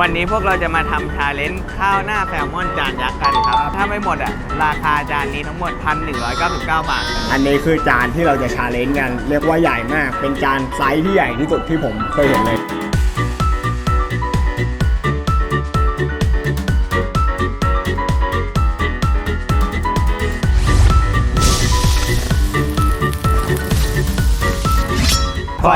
วันนี้พวกเราจะมาทำชาเลนจ์ข้าวหน้าแซลมอนจานยักษ์กันครับ ถ้าไม่หมดอะ ราคาจานนี้ทั้งหมด 1,199 บาท อันนี้คือจานที่เราจะชาเลนจ์กัน เรียกว่าใหญ่มาก เป็นจานไซส์ที่ใหญ่ที่สุดที่ผมเคยเห็นเลย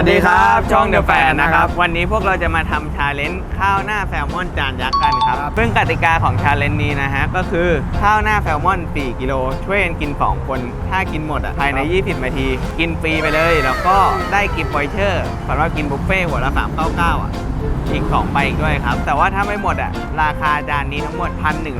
วัสดีครับช่องเดอะแฟนนะครับ วันนี้พวกเราจะมาทำชาเลนจ์ข้าวหน้าแซลมอนจานยักษ์กันครับครับซึ่งกติกาของชาเลนจ์นี้นะฮะ ก็คือข้าวหน้าแซลมอน 4 กิโล ช่วยกันกิน 2 คน ถ้ากินหมดอะภายใน 20 นาที กินฟรีไปเลย แล้วก็ได้กิฟต์วอยเชอร์สำหรับกินบุฟเฟ่ต์หัวละ399อะ อีก 2 ใบอีกด้วยครับ แต่ว่าถ้าไม่หมดอะ ราคาจานนี้ทั้งหมด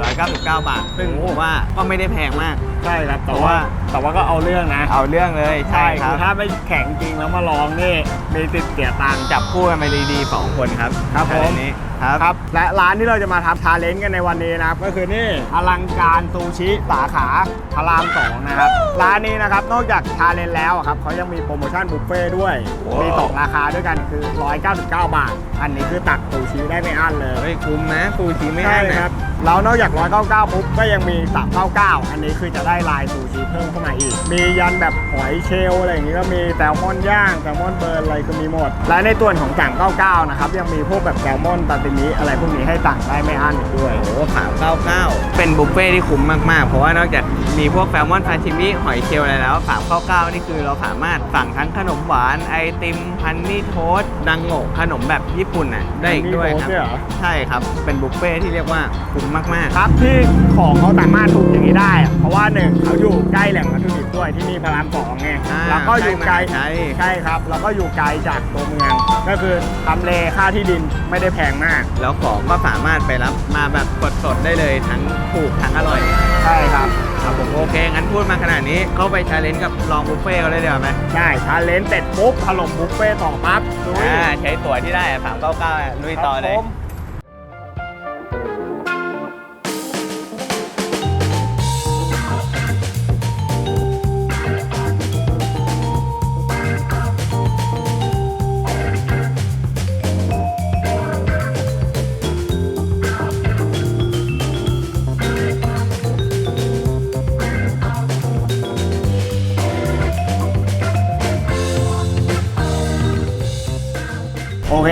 1,199 บาท ซึ่งผมว่าก็ไม่ได้แพงมาก ใช่ครับแต่เพราะว่าว่าแต่ว่าก็เอาเรื่องนะเอาเรื่องเลยใช่คคืรัอบถ้าไม่แข็งจริงแล้วมาลองนี่มีติดเสียตังค์ จับคู่กันไปดีๆสองคนครับครับผมชาเลนจ์นี้ครับ ครับและร้านที่เราจะมาทำชาเลนจ์กันในวันนี้นะครับ ก็คือนี่อลังการซูชิสาขาพระรามสองนะครับ ร้านนี้นะครับนอกจากชาเลนจ์แล้วอะครับเขายังมีโปรโมชั่นบุฟเฟ่ต์ด้วย ว้าว มีสองราคาด้วยกันคือ 199 บาท อันนี้คือตักซูชิได้ไม่อั้นเลย เฮ้ยคุ้มนะซูชิไม่ใช่อั้นนะ ครับ แล้วนอกจาก 199 ปุ๊บก็ยังมี 399 อันนี้คือจะได้ลายซูชิเพิ่มเข้ามาอีก มียันแบบหอยเชลล์อะไรอย่างนี้ก็มีแซลมอนย่างแซลมอนเบิร์นอะไรคือมีหมด และในตัวนของ 399 นะครับ ยังมีพวกแบบแซลมอนตาติมิอะไรพวกนี้ให้สั่งได้ไม่อั้นอีกด้วย โอ้โหสามเก้าเก้าเป็นบุฟเฟ่ที่คุ้มมากๆ เพราะว่านอกจากมีพวกแซลมอนซาชิมิหอยเชลล์อะไรแล้วสามเก้าเก้านี่คือเราสามารถสั่งทั้งขนมหวานไอติมฮันนี่โทสต์ดังโงะขนมแบบญี่ปุ่นน่ะได้อีกด้วยครับ Honey Toast ด้วยเหรอ ใช่ครับเป็นบุฟเฟ่ที่เรียกว่าคุ้มมาก ๆ ครับที่ของเขาสามารถถูกอย่างนี้ได้อะเพราะว่าหนึ่งเขาอยู่ใกล้แหล่งวัตถุดิบด้วยที่นี่พระรามสองไงอ่าแล้วก็อยู่ไกลใกล้มหาชัย ใช่ครับแล้วก็อยู่ไกลจากตัวเมืองก็คือทำเลค่าที่ดินไม่ได้แพงมากแล้วของก็สามารถไปรับมาแบบสดๆได้เลยทั้งถูกทั้งอร่อย ใช่ครับครับผมโอเค งั้นพูดมาขนาดนี้เข้าไปชาเลนจ์กับลองบุฟเฟ่ต์กันเลยเดี๋ยวาไหมใช่ชาเลนจ์เสร็จปุ๊บถล่มบุฟเฟ่ต์ต่อปั๊บดูอ่าใช้ตั๋วที่ได้สามเก้าเก้าลุยต่อเลย ครับผม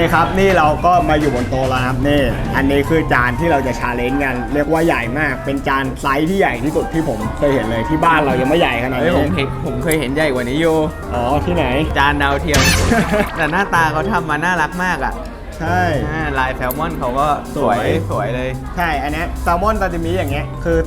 คครับนี่เราก็มาอยู่บนโต๊ะแล้วครับนี่อันนี้คือจานที่เราจะชาเลนจ์กัน เรียกว่าใหญ่มาก เป็นจานไซส์ที่ใหญ่ที่สุดที่ผมเคยเห็นเลยที่บ้านเรายังไม่ใหญ่ขนาดเฮ้ยนี้ผมเห็นผมเคยเห็นใหญ่กว่านี้อยู่อ๋อที่ไหน จานดาวเทียม แต่หน้าตาเขาทำมาน่ารักมากอะใช่ อ่าลายแซลมอนเขาก็สวยสวยสวยเลย ใช่ อันเนี้ยแซลมอนซาซิมิอย่างเงี้ยคือ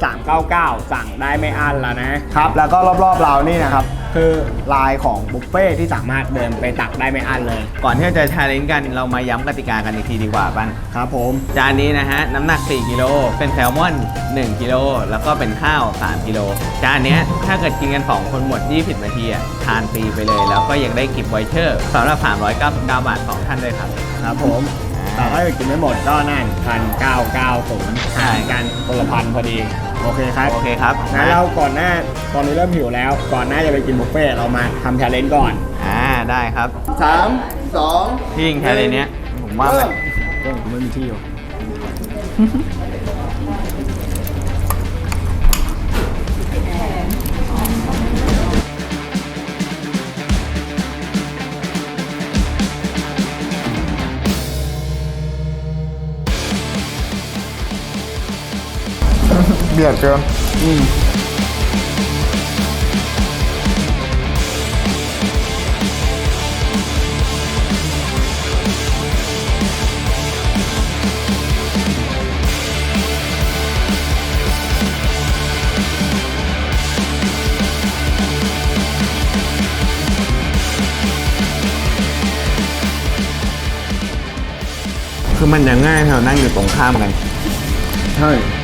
399 สั่งได้ไม่อั้นแล้วนะครับ แล้วก็รอบๆเรานี่นะครับคือลายของบุฟเฟ่ที่สามารถเดินไปตักได้ไม่อั้นเลย ก่อนที่จะชาเลนจ์กันเรามาย้ำกติกากันอีกทีดีกว่าปันครับผมจานนี้นะฮะน้ำหนัก 4กิโลเป็นแซลมอน 1กิโลแล้วก็เป็นข้าว 3กิโลจานเนี้ยถ้าเกิดกินกัน2คนหมด 20 นาทีอะทานฟรีไปเลย แล้วก็ยังได้กิฟต์ไวเชอร์สำหรับ 399 บาท2ท่านด้วยครับครับผมแต่ถ้าเกิดกินไม่หมดก็นั่นพันเก้าเก้าศูนย์ใช่หารกันคนละพันพอดี โอเคครับโอเคครับงั้นเราก่อนหน้าตอนนี้เริ่มหิวแล้ว ก่อนหน้าจะไปกินบุฟเฟ่ต์เรามาทำชาเลนจ์ก่อนอ่าได้ครับสามสองที่ยิงแค่ในเนี้ยผมว่ามันเรื่องผมไม่มีที่อยู่ เบียดเกินคือมันยังง่ายเรานั่งอยู่ตรงข้ามกัน ใช่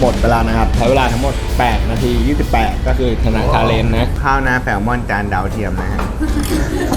หมดเวลานะครับ ใช้เวลาทั้งหมด 8 นาที 28 ก็คือชนะชาเลนจ์นะ ข้าวหน้าแซลมอนจานดาวเทียมนะฮะ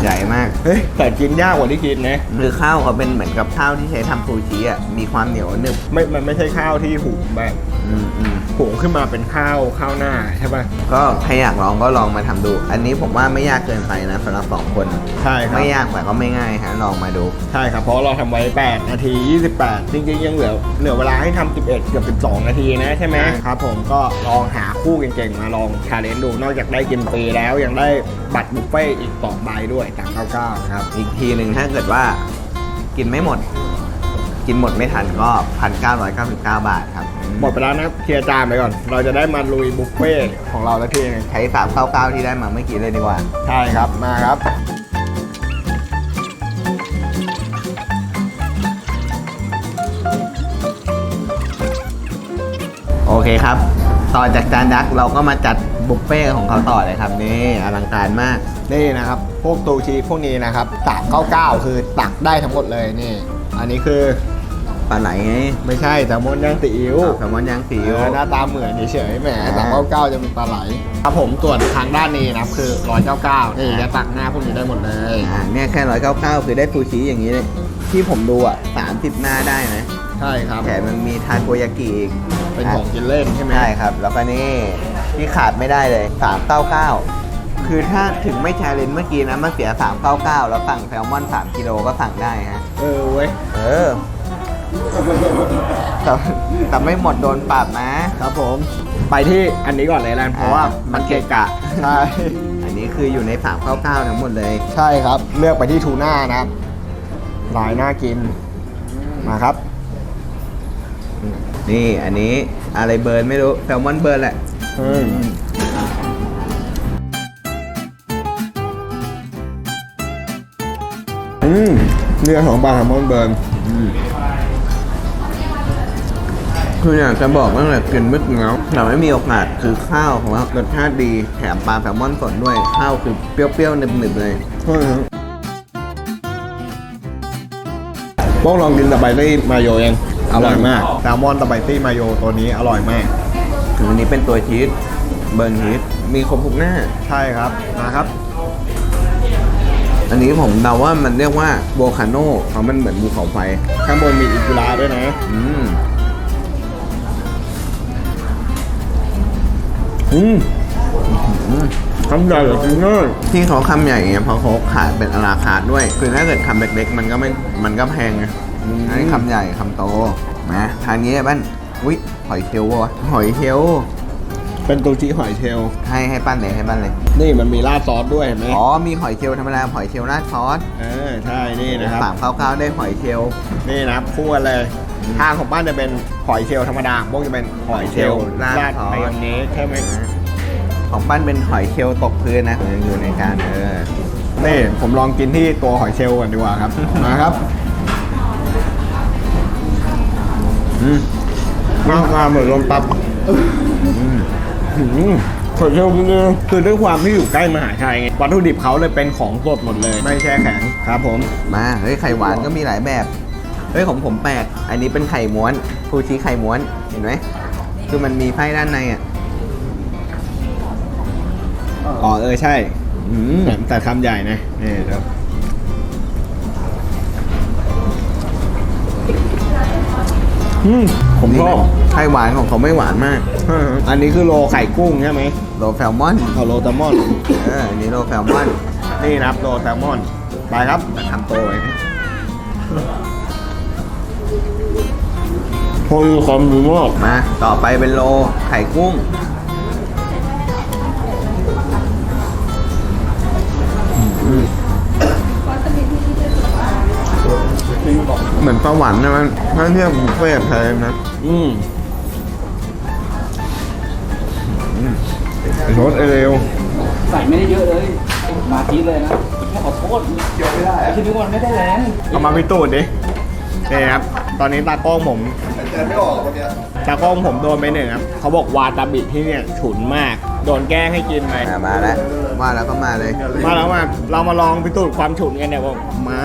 ใหญ่มาก เฮ้ยแต่กินยากกว่าที่คิดนะ คือข้าวเขาเป็นเหมือนกับข้าวที่ใช้ทำซูชิอะ มีความเหนียวหนึบ ไม่ มันไม่ใช่ข้าวที่หุงแบบ อืมอืมหุงขึ้นมาเป็นข้าวข้าวหน้าใช่ป่ะก็ใครอยากลองก็ลองมาทำดู อันนี้ผมว่าไม่ยากเกินไปนะสำหรับสองคน ใช่ครับ ไม่ยากแต่ก็ไม่ง่ายฮะลองมาดู ใช่ครับ เพราะเราทำไว้ 8 นาที 28 จริงๆ ยังเหลือเหลือเวลาให้ทำ11 เกือบ 12 นาทีนะใช่ไหมใช่ครับผมก็ลองหาคู่เก่งๆ มาลองชาเลนจ์ดู นอกจากได้กินฟรีแล้วยังได้บัตรบุฟเฟ่ต์อีกสองใบด้วยจาก99ครับ อีกทีหนึ่งถ้าเกิดว่ากินไม่หมด กินหมดไม่ทันก็ 1,999 บาทครับหมดไปแล้วนะเคลียร์จานไปก่อน เราจะได้มาลุยบุฟเฟ่ต์ของเราแล้วทีนึงใช้399 ที่ได้มาเมื่อกี้เลยดีกว่า ใช่ครับมาครับโอเคครับ ต่อจากจานยักษ์เราก็มาจัดบุฟเฟ่ต์ของเขาต่อเลยครับ นี่อลังการมากนี่นะครับ พวกตูชีพวกนี้นะครับ399 คือตักได้ทั้งหมดเลยนี่ อันนี้คือ ปลาไหลไงไม่ใช่แซลมอนย่างซีอิ๊วแซลมอนย่างซีเออิ๊วอหน้าตาเหมือนเฉยๆแหมอ่าแต่เก้าจะเป็นปลาไหลครับผมส่วนทางด้านนี้นะครับคือ199นี่จะตักหน้าพวกนี้ได้หมดเลยอ่าเนี่ยแค่ร้อยเก้าเก้าคือได้ซูชิอย่างนี้เลยที่ผมดูอะสามสิบหน้าได้นะใช่ครับแถมมันมีทาโกยากิอีกเป็นของกินเล่นใช่ไหมใช่ครับ แล้วก็นี่ที่ขาดไม่ได้เลย399คือถ้าถึงไม่แชร์เลนเมื่อกี้นะมันเสีย 399 แล้วสั่งแซลมอน 3 กิโลก็สั่งได้ฮะ เออเว้ย เออ แต่แต่ไม่หมดโดนปรับนะครับผม ไปที่อันนี้ก่อนเลยแล้วกันเพราะว่ามันเกะกะ ใช่ อันนี้คืออยู่ใน399ทั้งหมดเลย ใช่ครับ เลือกไปที่ทูน่านะครับลายน่ากิน มาครับ นี่อันนี้อะไรเบิร์นไม่รู้แซลมอนเบิร์นแหละอืมอืมเนื้อของปลาแซลมอนเบิร์น คืออยากจะบอกว่าแบบกินไม่ถึงแล้วแต่ไม่มีโอกาสคือข้าวของเรารสชาติดีแถมปลาแซลมอนสดด้วย ข้าวคือเปรี้ยวๆหนึบๆเลยใช่ครับพวกลองกินสไปซี่มาโยยังอร่อยมากแซลมอนสไปซี่มาโยตัวนี้อร่อยมากคืออันนี้เป็นตัวชีสเบิร์นชีสมีครบทุกหน้า ใช่ครับมาครับ อันนี้ผมเดาว่ามันเรียกว่าโวคาโนเพราะมันเหมือนภูเขาไฟ ข้างบนมีอิกุระด้วยนะ อืม อืมคำใหญ่เหรอกินง่ายที่เขาคำใหญ่ไงเพราะเขาขายเป็นอาราคาร์ทด้วย คือถ้าเกิดคำเล็กๆ มันก็ไม่ มันก็แพงไงอันนี้คำใหญ่คำโตมาทางนี้บ้านอุ้ยหอยเชลล์วะหอยเชลล์เป็นตูชิหอยเชลล์ให้ให้ปั้นเลยให้ปั้นเลย นี่มันมีราดซอสด้วยเห็นไหมอ๋อมีหอยเชลล์ธรรมดาหอยเชลล์ราดซอสเออใช่นี่นะครับสามข้าวก้าวได้หอยเชลล์นี่นะครับคู่กันเลย ทางของบ้านจะเป็นหอยเชลล์ธรรมดาพวกจะเป็นหอยเชลล์ราดมายองเนสใช่ไหมของปั้นเป็นหอยเชลล์ตกพื้นนะยังอยู่ในการเออนี่ผมลองกินที่ตัวหอยเชลล์ก่อนดีกว่าครับ มาครับอืมหน้าตาเหมือนลมปับอืมหอยเชลล์นี่คือด้วยความที่อยู่ใกล้มหาชัยไงวัตถุดิบเขาเลยเป็นของสดหมดเลย ไม่แช่แข็งครับผม มาเฮ้ยไข่หวานก็มีหลายแบบ เฮ้ยของผมแปลก อันนี้เป็นไข่ม้วนฟูชิไข่ม้วน เห็นไหม คือมันมีไส้ด้านในอะ อ๋อเออใช่ อืมแต่คำใหญ่นะนี่ครับอืมผมชอบไข่หวานของเขาไม่หวานมาก อันนี้คือโลไข่กุ้งใช่ไหมโลแซลมอนเอาโลแซลมอน เอออันนี้โลแซลมอน นี่นะครับโลแซลมอน ไปครับทำโตเลย พอมีความมีมากมา ต่อไปเป็นโลไข่กุ้ง เหมือนปลาหวานนะมันถ้าเทียบบุฟเฟ่ต์ไทยนะอืมรสเร็วใส่ไม่ได้เยอะเลย มาทีเลยนะแค่ขอโทษเกี่ยวไม่ได้คิดดูมันไม่ได้แรงเอามาพิสูจน์ดิ นี่ครับ ตอนนี้ตากล้องผมเจอไม่ออกคนเนี้ยตากล้องผมโดนไปหนึ่งครับ เขาบอกวาตาบิที่เนี่ยฉุนมาก โดนแกล้งให้กินไป อะมาแล้วว่าแล้วก็มาเลย มาแล้วมาเรามาลองพิสูจน์ความฉุนกันเนี่ยบอกมา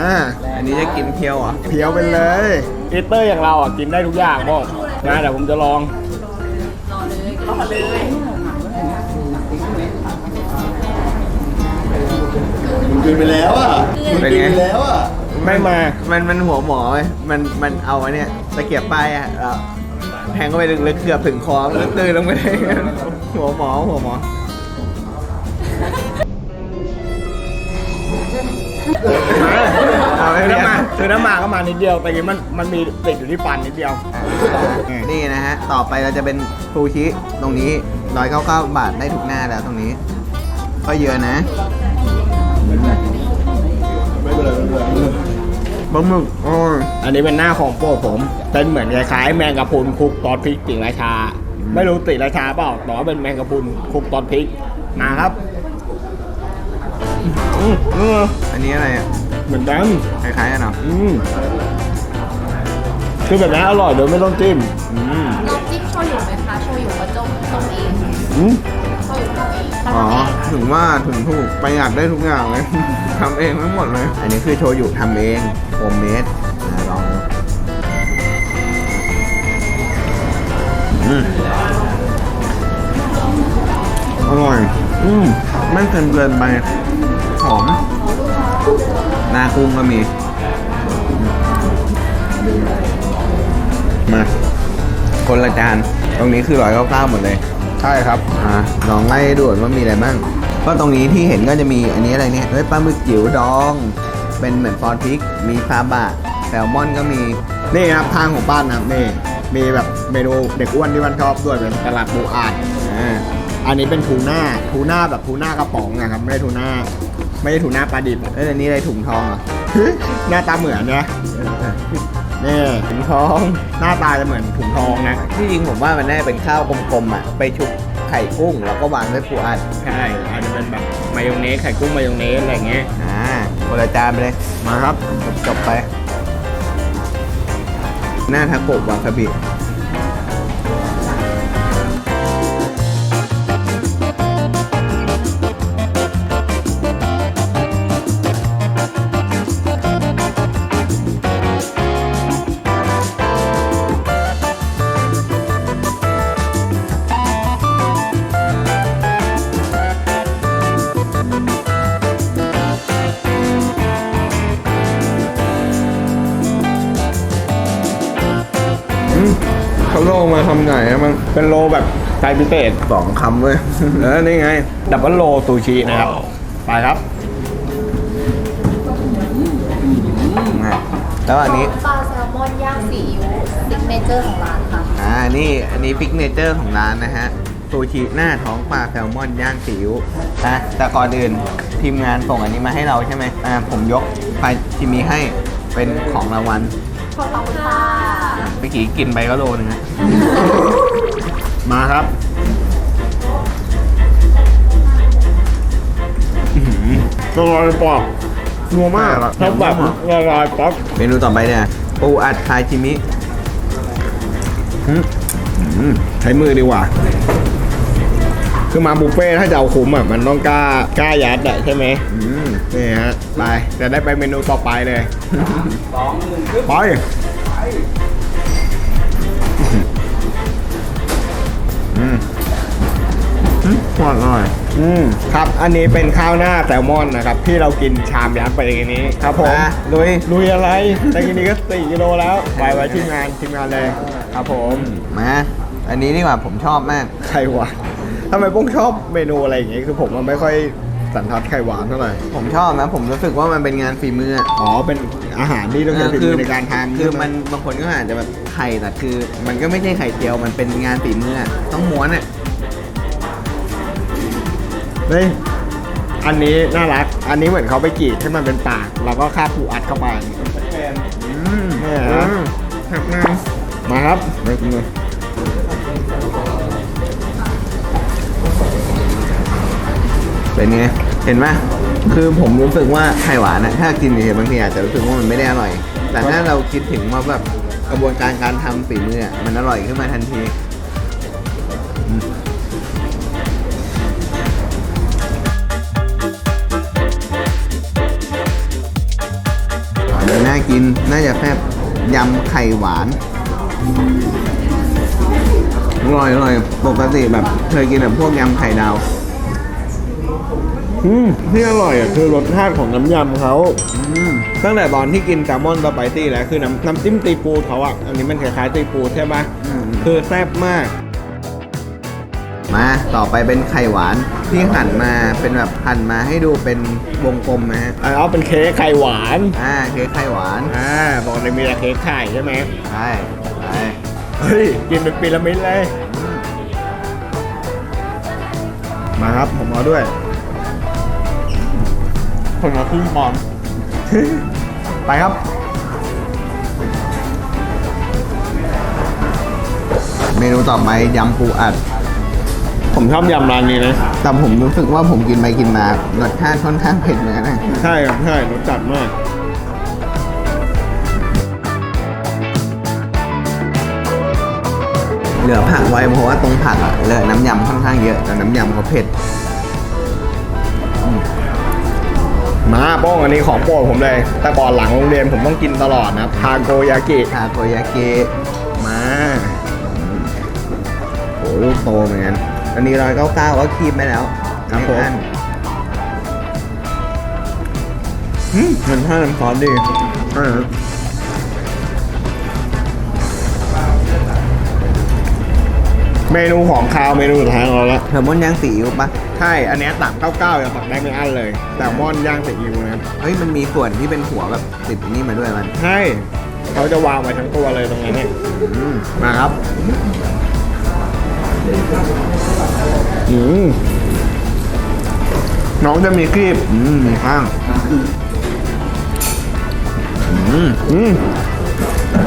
อันนี้จะกินเคียวเหรอเพียวไปเลยอีเตอร์อย่างเราอะกินได้ทุกอย่างบอกนะเดี๋ยวผมจะลองมาเลยกินไปแล้วอะมึงเป็นกินไงไปแล้วอะ ไม่มา มันมันหัวหมอเว้ยมันมันเอาอันเนี้ยตะเกียบป้ายอะแล้วแทงเข้าไปลึกๆเกือบถึงคอแล้วตื่นลงไปได้ หัวหมอหัวหมอ เอาไม่คือเป็นน้ำไรมาคือน้ำมาก็มานิดเดียวแต่กี้มันมันมีติดอยู่ที่ฟันนิดเดียว นี่นะฮะ ต่อไปเราจะเป็นซูชิตรงนี้199บาทได้ทุกหน้าแล้วตรงนี้ ก็เยอะนะ ไม่เป็นไรไม่เป็นไร บะหมึกโอ้ยอันนี้เป็นหน้าของโปรดผม เป็นเหมือนคล้ายๆแมงกะพรุนคลุกตอนพริกติราชา ไม่รู้ติราชาเปล่าแต่ว่าเป็นแมงกะพรุนคลุกตอนพริกมาครับอืมอืมอันนี้อะไรอะ เหมือนกันคล้ายๆกันเนาะอืมคือแบบนี้อร่อยโดยไม่ต้องจิ้มอืมเราจิ้มโชยุไหมคะ โชยุมาจงตรงเอง อืมโชยุตรงเองอ๋อทำเองถึงว่าถึงถูกประหยัดได้ทุกอย่างเลย ทำเองทั้งหมดเลย อันนี้คือโชยุทำเองโฮมเมดลองดูอืมอร่อย อืมไม่เค็มเกินไป หอม หน้ากุ้งก็มี มา คนละจาน ตรงนี้คือร้อยเก้าเก้าหมดเลย ใช่ครับอะลองไล่ด่วนว่ามีอะไรบ้างก็ตรงนี้ที่เห็นก็จะมีอันนี้อะไรเนี่ยเฮ้ยปลาหมึกจิ๋วดอง เป็นเหมือนฟอนพริก มีซาบะแซลมอนก็มีนี่ครับทางของป้านนะครับนี่มีแบบเมนูเด็กอ้วนที่มันชอบด้วยเป็นตลาดปูอาดอ่าอันนี้เป็นทูน่าทูน่าแบบทูน่ากระป๋องนะครับไม่ได้ทูน่าไม่ใช่ทูน่าปลาดิบเอ้ยอันนี้อะไรถุงทองเหรอหน้าตาเหมือนนะ นี่ถุงทอง หน้าตาจะเหมือนถุงทองนะ ที่จริงผมว่ามันน่าจะเป็นข้าวกลมๆอะ ไปชุบไข่กุ้งแล้วก็วางด้วยปูอัด ใช่อาจจะเป็นแบบมายองเนสไข่กุ้งมายองเนสอะไรอย่างเงี้ย อ่าคนละจานไปเลย มาครับ จบไป หน้าทาโกะวาซาบิ ไหนอะมันเป็นโลแบบไซส์พิเศษสองคำเว้ยเออนี่ไง ดับเบิลโลซูชินะครับ ไปครับอะแล้วอันนี้ ปลาแซลมอนย่างซีอิ๊วซิกเนเจอร์ของร้านค่ะ อ่า นี่ อันนี้ฟิกเนเจอร์ของร้านนะฮะ ซูชิหน้าท้องปลาแซลมอนย่างซีอิ๊วนะแต่ก่อนอื่นทีมงานส่งอันนี้มาให้เราใช่ไหมอ่า ผมยกพายชิมิให้เป็นของรางวัล ขอบคุณค่ะ เมื่อกี้กินไปก็โลนึงฮะมาครับละลายปอกนัวมากอะชอบแบบละลายป๊อกเมนูต่อไปเนี่ยปูอัดพายชิมิอืมอืมใช้มือดีกว่า คือมาบุฟเฟ่ต์ถ้าจะเอาคุ้มอะมันต้องกล้ากล้ายัดอะใช่ไหมอืมนี่ฮะไปจะได้ไปเมนูต่อไปเลย สองหนึ่งปึ๊บไป อืมอร่อย อืมครับ อันนี้เป็นข้าวหน้าแซลมอนนะครับ ที่เรากินชามยักษ์ไปในนี้ ครับผมมาลุย ลุยอะไรตะกี้นี้ก็สี่กิโลแล้วไปไว้ทีมงานทีมงานเลย ครับผมมา อันนี้ดีกว่าผมชอบมาก ไข่หวานทำไมป้งชอบเมนูอะไรอย่างเงี้ยคือผมมันไม่ค่อยสันทัดไข่หวานเท่าไหร่ผมชอบนะ ผมรู้สึกว่ามันเป็นงานฝีมืออะอ๋อเป็นอาหารที่ต้องใช้ฝีมือในการทำคือใช่ไหมันบางคนก็อาจจะแบบไข่แต่คือ มันก็ไม่ใช่ไข่เจียวมันเป็นงานฝีมืออะต้องม้วนอะ เฮ้ยอันนี้น่ารัก อันนี้เหมือนเขาไปกรีดให้มันเป็นปาก แล้วก็คาบผูอัดเข้าไปอืมเนี่ยฮะหักมามาครับไปกินเลยเป็นไง เห็นไหมคือผมรู้สึกว่าไข่หวานอะถ้ากินเฉยๆบางทีอาจจะรู้สึกว่ามันไม่ได้อร่อย แต่ถ้าเราคิดถึงว่าแบบกระบวนการการทำฝีมืออะมันอร่อยขึ้นมาทันที นี้น่ากินน่าจะแซ่บยำไข่หวานอร่อยอร่อยปกติแบบเคยกินแบบพวกยำไข่ดาวอืมที่อร่อยอะคือรสชาติของน้ำยำเขาอืมตั้งแต่ตอนที่กินแซลมอนสไปซี่แล้วคือน้ำน้ำจิ้มตีปูเขาอะอันนี้มันคล้ายๆตีปูใช่ปะอืมคือแซ่บมาก มาต่อไปเป็นไข่หวานที่หั่นมาเป็นแบบหั่นมาให้ดูเป็นวงกลมนะฮะอันเอาเป็นเค้กไข่หวานอ่าเค้กไข่หวานอ่าบอกเลยมีแต่เค้กไข่ใช่ไหมใช่ใช่เฮ้ยกินเป็นพีระมิดเลย มาครับผมเอาด้วยคนละครึ่งปอนด์ไปครับเมนูต่อไปยำปูอัด ผมชอบยำร้านนี้นะ แต่ผมรู้สึกว่าผมกินไปกินมารสชาติค่อนข้างเผ็ดเหมือนกันนะใช่ครับใช่รสจัดมากเหลือผักไว้เพราะว่าตรงผักอะเหลือน้ำยำค่อนข้างเยอะแต่น้ำยำเขาเผ็ด มาโป้งอันนี้ของโปรดผมเลย แต่ก่อนหลังโรงเรียนผมต้องกินตลอดนะทาโกยากิ ทาโกยาเกะมา โอ้ลูกโตเหมือนกัน อันนี้ร้อยเก้าเก้าก็คีบไปแล้วครับผมไอั้นอืมมันท่าน้ำซอสดีอ่าเมนูของคาวเมนูสุดท้ายของเราแล้วแซลมอนย่างซีอิ๊วปะใช่ อันเนี้ยตักเก้าๆอย่างตักได้ไม่อั้นเลยแซลมอนย่างซีอิ๊วนะครับเฮ้ยมันมีส่วนที่เป็นหัวแบบติดอันนี่มาด้วยมัน ใช่เขาจะวางไว้ทั้งตัวเลยตรงนั้นเนี่ยอืมมาครับ อืมน้องจะมีครีบอืมมีข้างอืมอืม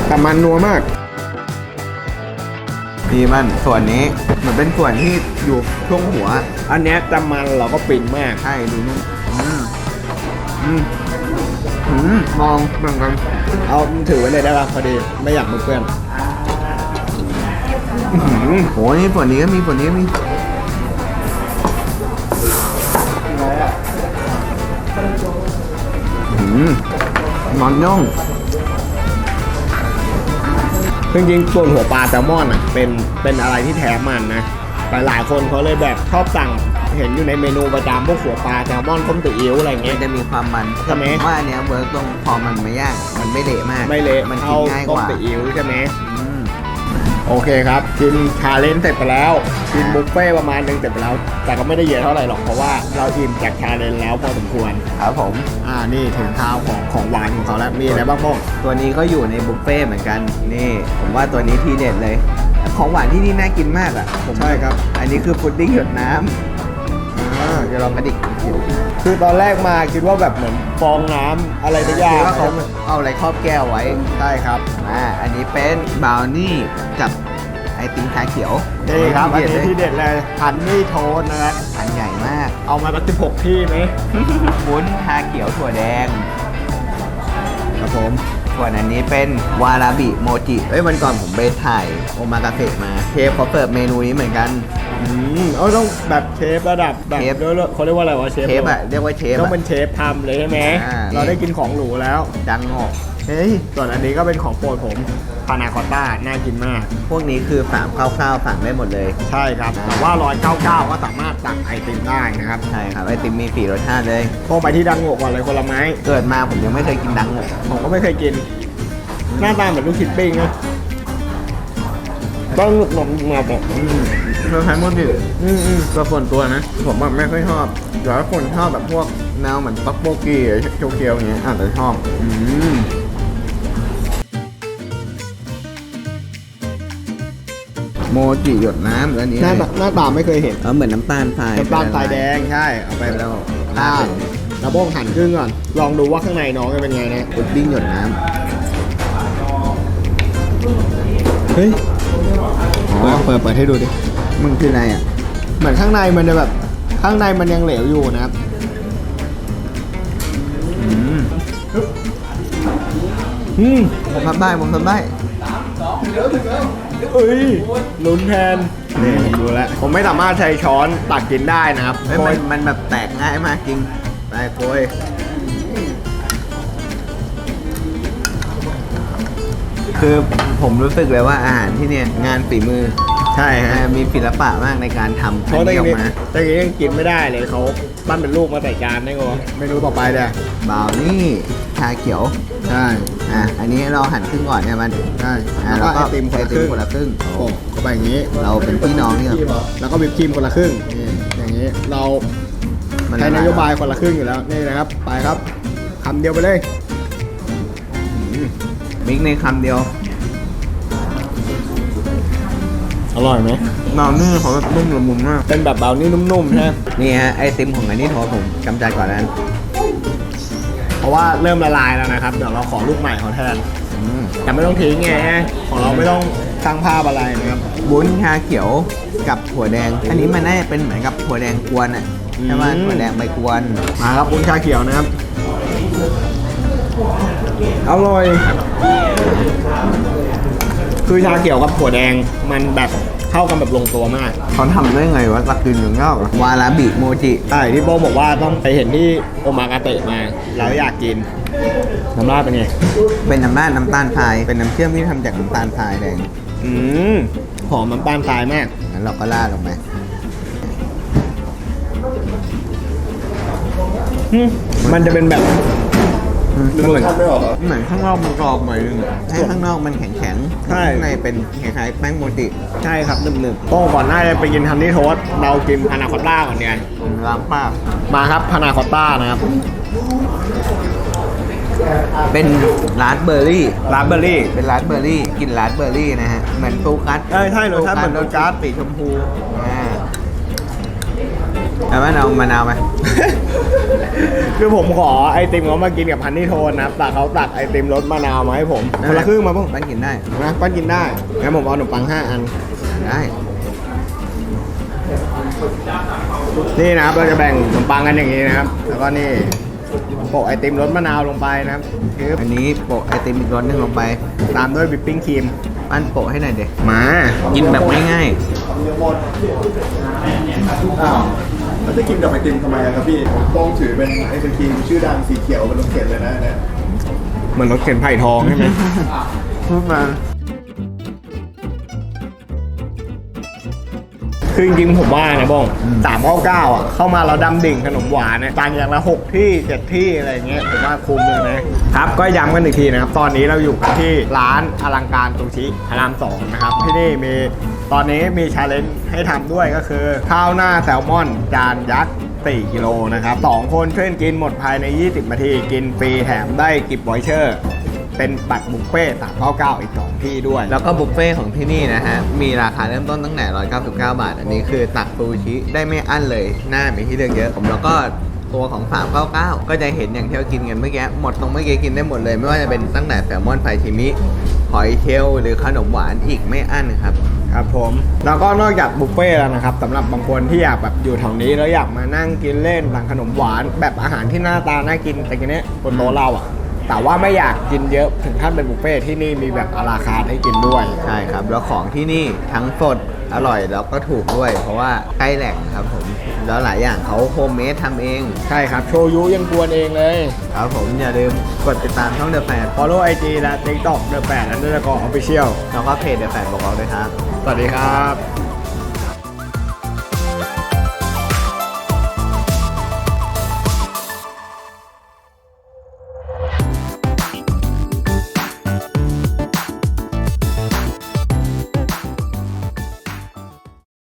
แต่มันนัวมากนี่มันส่วนนี้เหมือนเป็นส่วนที่อยู่ช่วงหัว อันเนี้ยแต่มันเราก็ปิ่นมากใช่ดูนุ่มอืมอืมอืมมองเหมือนกันเอาถือไว้เลยได้ป่ะพอดี ไม่อยากมือเปื้อน อืมโหนี่ส่วนนี้ก็มีส่วนนี้ก็มีอืมมันย่อง จริงๆส่วนหัวปลาแซลมอนอะเป็นเป็นอะไรที่แท้มันนะหลายๆคนเขาเลยแบบชอบสั่งเห็นอยู่ในเมนูประจำพวกหัวปลาแซลมอนต้มซีอิ๊วอะไรมัเงี้นยจะมีความมันใช่ไหมว่าอันเนี้ยเวิร์กตรงพอมันไม่ย่างมันไม่เละมากไม่เละมันกิเท่านง่ายกต้มว่าซีอิ๊วใช่ไหมอืม โอเคครับกินชาเลนจ์เสร็จไปแล้วกินบุฟเฟ่ต์ประมาณหนึงเสร็จไปแล้ว แต่ก็ไม่ได้เยอะเท่าไหร่หรอกเพราะว่าเราอิ่มจากชาเลนจ์แล้วพอสมควรครับผม อ่านี่ถึงข้าวของของหวานของเขาแล้วมีอะไรบ้างบ้างตัวนี้ก็อยู่ในบุฟเฟ่ต์เหมือนกันนี่ ผมว่าตัวนี้ทีเด็ดเลย ของหวานที่นี่น่ากินมากอะผมใช่ครับ อันนี้คือพุดดิ้งหยดน้อ่าำ เดี๋ยวเรากระดิกกินคือตอนแรกมาคิดว่าแบบเหมือนฟองน้ำอะไรสักอย่างคิดว่าเขาเอาอะไรครอบแก้วไว้ใช่ครับอ่าอันนี้เป็นบราวนี่กับไอติมชาเขียวนี่ครับอันเด็ดนี้เลยที่เด็ดเลยฮันนี่โทสนะครับอันใหญ่มาก เอามาตั้งสิบหกที่ไหมวุ้นชาเขียวถั่วแดงครับผม ส่วนอันนี้เป็นวาราบิโมจิเอ้ยวันก่อนผมไปถ่ายโอมากาเสะมาเชฟเขาเปิดเมนูนี้เหมือนกัน อืมเอาต้องแบบเชฟระดับแบบเชฟเรียกว่าเขาเรียกว่าอะไรวะเชฟเชฟอะเรียกว่าเชฟต้องอะ เป็นเชฟทำเลยใช่ไหมอ่า เราได้กินของหรูแล้ว ดังงอกเฮ้ย ส่วนอันนี้ก็เป็นของโปรดผมพานาคอตต้า น่ากินมาก พวกนี้คือฝามคร่าวๆสั่งได้หมดเลย ใช่ครับ แต่ว่า 199 ก็สามารถตักไอติมได้นะครับ ใช่ครับไอติมมีสี่รสชาติเลยโทรไปที่ดังโงกก่อนเลยคนละไม้ เกิดมาผมยังไม่เคยกินดังงอกผมก็ไม่เคยกิน หน้าตาเหมือนลูกชิ้นปิ้งนะต้องหนุบหนุบหนุบหนุบรสชาติโมจิอืมอืมก็ส่วนตัวนะ ผมแบบไม่ค่อยชอบแต่ถ้าคนชอบแบบพวกแนวเหมือนต๊อกโบกีเคียวๆอย่างเงี้ยอาจจะชอบ อืม โมจิหยดน้ำแล้วอันนี้หน้าอะไรตาหน้าตาไม่เคยเห็นเออเหมือนน้ำตาลทรายน้ำตาลทรายแดงใช่ เอาไปไปแล้วอ่าแล้วโบ้งหั่นครึ่งก่อน ลองดูว่าข้างในน้องจะเป็นไงนะพุดดิ้งหยดน้เฮ้ยเปิดเปิดเปิดให้ดูดิำมึงคืออะไรอะ เหมือนข้างในมันจะแบบ ข้างในมันยังเหลวอยู่นะครับอืมอืมผมทำได้ผมทำได้ เอ้ยลุ้นแทนนี่ผมดูแล้วผมไม่สามารถใช้ช้อนตักกินได้นะครับเฮ้ยโคมันยมันแบบแตกง่ายมากจริงไปโกยคือผมรู้สึกเลยว่าอาหารที่เนี่ยงานฝีมือใช่ฮะเออมีศิลปะมากในการทำเพอันราะตะนี้ออกี้กมาตะกี้ยังกินไม่ได้เลยเขาปั้นเป็นลูกมาใส่จานได้ไงวะเมนูต่อไปเด้อบราวนี่ชาเขียวใช่ อะอันนี้เราหั่นครึ่งก่อนใช่ไหมใช่อะแล้วแล้วก็ก็ไอติมคนไอละคติมรึ่งคนละครึ่งโอ้เข้าไปอย่างนี้เราเป็นพี่น้องเนี่ยแล้วก็วิปครีมคนละครึ่งนี่อย่างนี้เรามันใช้นโยบายคนละครึ่งอยู่แล้วนี่นะครับ ไปครับคำเดียวไปเลยอืมมิกในคำเดียว อร่อยไหมบราวนี่เขาแบบนุ่มละมุนมาก เป็นแบบเบานี่นุ่มๆใช่ไหมนี่ฮะไอติมของอันนี้โทรผมกำจัดก่อนนั้น เพราะว่าเริ่มละลายแล้วนะครับ เดี๋ยวเราขอลูกใหม่เขาแทนอืมแต่ไม่ต้องทิ้งไงฮะของเราไม่ต้องสร้างภาพอะไรนะครับบุ้นชาเขียวกับถั่วแดง อันนี้มันน่าจะเป็นเหมือนกับถั่วแดงกวนอะใช่ไหมอืม ถั่วแดงใบกวนมาครับวุ้นชาเขียวนะครับ อร่อย คือชาเขียวกับถั่วแดงมันแบบเข้ากันแบบลงตัวมาก เขาทำได้ไงวะตักกินอยู่นอกวาลาบิโมจิใช่ที่โบบอกว่าต้องไปเห็นที่โอมากาเตะมา แล้วอยากกินน้ำราดเป็นไง เป็นน้ำราดน้ำตาลทราย เป็นน้ำเชื่อมที่ทำจากน้ำตาลทรายแดงอืมหอมน้ำตาลทรายมาก งั้นเราก็ราดลงไปอืมมันจะเป็นแบบ มันเหมือนเหมือนข้างนอกมันกรอบหน่อยนึงให้ข้างนอกมันแข็งแข็งๆใช่ ข้างในเป็นคล้ายๆแป้งโมจิใช่ครับหนึบๆโต้ก่อนหน้าจะไปกินทันนี่โทสต์เรากินพานาคอตต้าก่อนเนี่ยล้างปากมาครับพานาคอตต้านะครับเป็นราสเบอร์รี่ ราสเบอร์รี่ เป็นราสเบอร์รี่ กินราสเบอร์รี่นะฮะ เหมือนตูกัสเออใช่รสชาติเหมือนตูกัสสีชมพูอ่า แล้วมันเอามะนาวไหม คือผมขอไอติมเขามากินกับพันนี่โทนนะครับแต่เขาตักไอติมรสมะนาวมาให้ผมคนละครึ่งมาพุ่งบ้านกินได้ นะป้านกินได้งั้นผมเอาขนมปังห้าอัน ได้ นี่นะครับเราจะแบ่งขนมปังกันอย่างนี้นะครับ แล้วก็นี่โปะไอติมรสมะนาวลงไปนะครับคืออันนี้โปะไอติมอีกรสหนึงลงไปตามด้วยวิปปิ้งครีม ปั้นโปะให้หน่อยเด็กมา กินแบบง่ายแล้วจะกินกับไอติมทำไมอะครับพี่ผมต้องถือเป็นไอศครีมชื่อดังสีเขียวเป็นรถเข็นเลยนะเนี่ยเหมือนรสเข็นไผ่ทองใช่ไหมๆพูดมา คือจริงๆผมว่านะบ้องสามเก้าเก้าอะ เข้ามาเราดำดิ่งขนมหวานเนี่ยต่างอย่างละหกที่เจ็ดที่อะไรเงี้ยผมว่าคุ้มเลยนะครับ ก็ย้ำกันอีกทีนะครับ ตอนนี้เราอยู่กันที่ร้านอลังการซูชิพระรามสองนะครับ ที่นี่มี ตอนนี้มีชาเลนจ์ให้ทำด้วยก็คือข้าวหน้าแซลมอน จานยักษ์ 4 กิโลนะครับสองคนช่วยกินหมดภายใน 20 นาที กินฟรีแถมได้กิฟต์วอยเชอร์ เป็นบัตรบุฟเฟ่สามเก้าเก้าอีกสองที่ด้วย แล้วก็บุฟเฟ่ของที่นี่นะฮะ มีราคาเริ่มต้นตั้งแต่ 199 บาท อันนี้คือตักซูชิได้ไม่อั้นเลย หน้ามีที่เลือกเยอะผมแล้วก็ตัวของ 399 ก็จะเห็นอย่างที่เรากินกันเมื่อกี้ หมดตรงเมื่อกี้กินได้หมดเลย ไม่ว่าจะเป็นตั้งแต่แซลมอนไฟชิมิหอยเชลหรือขนมหวานอีกไม่อั้นครับ ครับผมแล้วก็นอกจากบุฟเฟ่ต์แล้วนะครับสำหรับบางคนที่อยากแบบอยู่แถวนี้แล้วอยากมานั่งกินเล่นสั่งขนมหวานแบบอาหารที่หน้าตาน่ากินแต่กินเนี้ยบนโต๊ะเราอะแต่ว่าไม่อยากกินเยอะถึงขั้นเป็นบุฟเฟ่ต์ที่นี่มีแบบอาราคาให้กินด้วย ใช่ครับ แล้วของที่นี่ทั้งสด อร่อยแล้วก็ถูกด้วย เพราะว่าใกล้แหล่งครับผม แล้วหลายอย่างเขาโฮมเมดทำเอง ใช่ครับ โชยุยังกวนเองเลย ครับผมอย่าลืมกดติดตามช่องเดอะแฟน follow IG และ TikTok เดอะแปดและเดอะกออฟฟิเชียลแล้วก็เพจเดอะแฟนบอกเราด้วยครับ สวัสดีครับ